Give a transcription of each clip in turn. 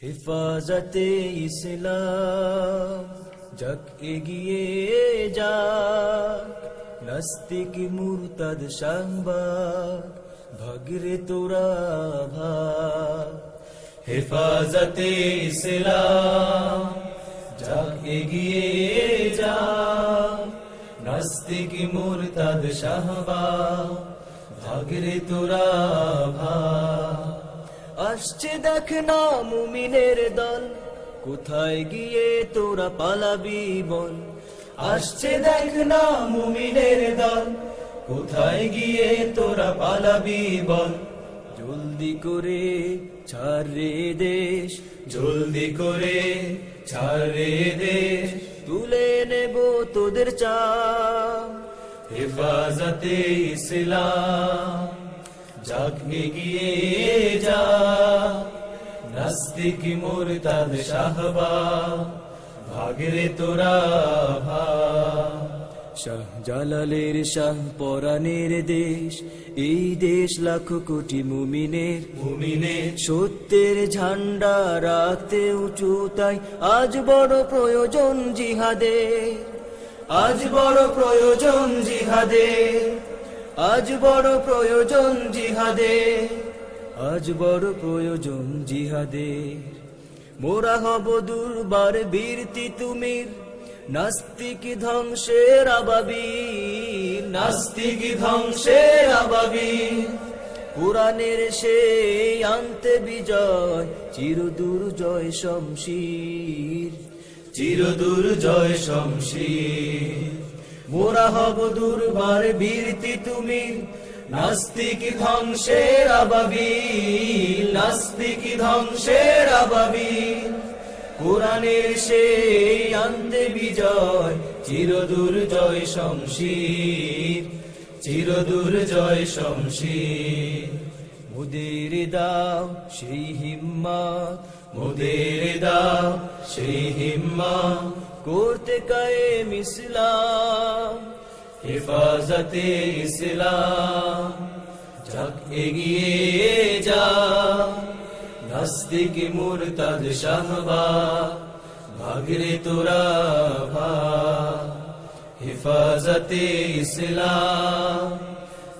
হেফাজতে ইসলাম যাক এগিয়ে যা নাস্তিক মুরতাদ সাংবাদ ভাগরে তোরা ভাগ হেফাজতে ইসলাম যাক এগিয়ে যা নাস্তিক মুরতাদ শাহবাগ ভাগরে তোরা ভাগ আসছে দেখ না মুমিনের দল। কোথায় গিয়ে তোরা পালাবি বল? আসছে দেখ না মুমিনের দল। কোথায় গিয়ে তোরা পালাবি বল? জলদি করে ছাড়ে দেশ, জলদি করে ছাড় দেশ। তুলে নেব তোদের চা হেফাজতে ইসলাম। যাক এগিয়ে যা। নাস্তিক মুরতাদ শাহবা ভাগরে তোরা ভা। শাহ জালালের শাহ পরাণের দেশ এই দেশ লাখ কোটি মুমিনের। মুমিনের। সত্যের ঝান্ডা রাখতে উঁচু তাই আজ বড় প্রয়োজন জিহাদে আজ বড় প্রয়োজন জিহাদে আজ বড় প্রয়োজন জিহাদে আজ বড় প্রয়োজন জিহাদে। মোরা হব দুর্বার বীরতি তুমির নাস্তিক ধ্বংসের আবাবি নাস্তিক ধ্বংসের আবাবি কোরআনের সেই আনতে বিজয় চিরদূর জয় শমশির। চিরদূর জয় শমশির। মোরা হব দুর্বার বীরতি তুমি। নাস্তিক ধ্বংসের আবাবি, নাস্তিক ধ্বংসের আবাবি। কোরআনের সেই আনতে বিজয়, চিরদূর জয় শমশির, চিরদূর জয় শমশির। মোদের দাও সেই হিম্মা মোদের দাও সেই হিম্মত করতে কায়েম ইসলাম হেফাজতে ইসলাম, যাক এগিয়ে যা নাস্তিক মুরতাদ শাহবা, ভাগরে তোরা ভা, হেফাজতে ইসলাম,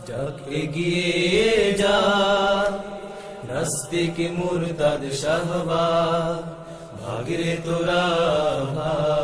যাক এগিয়ে যা নাস্তিক মুরতাদ শাহবা, ভাগরে তোরা ভা।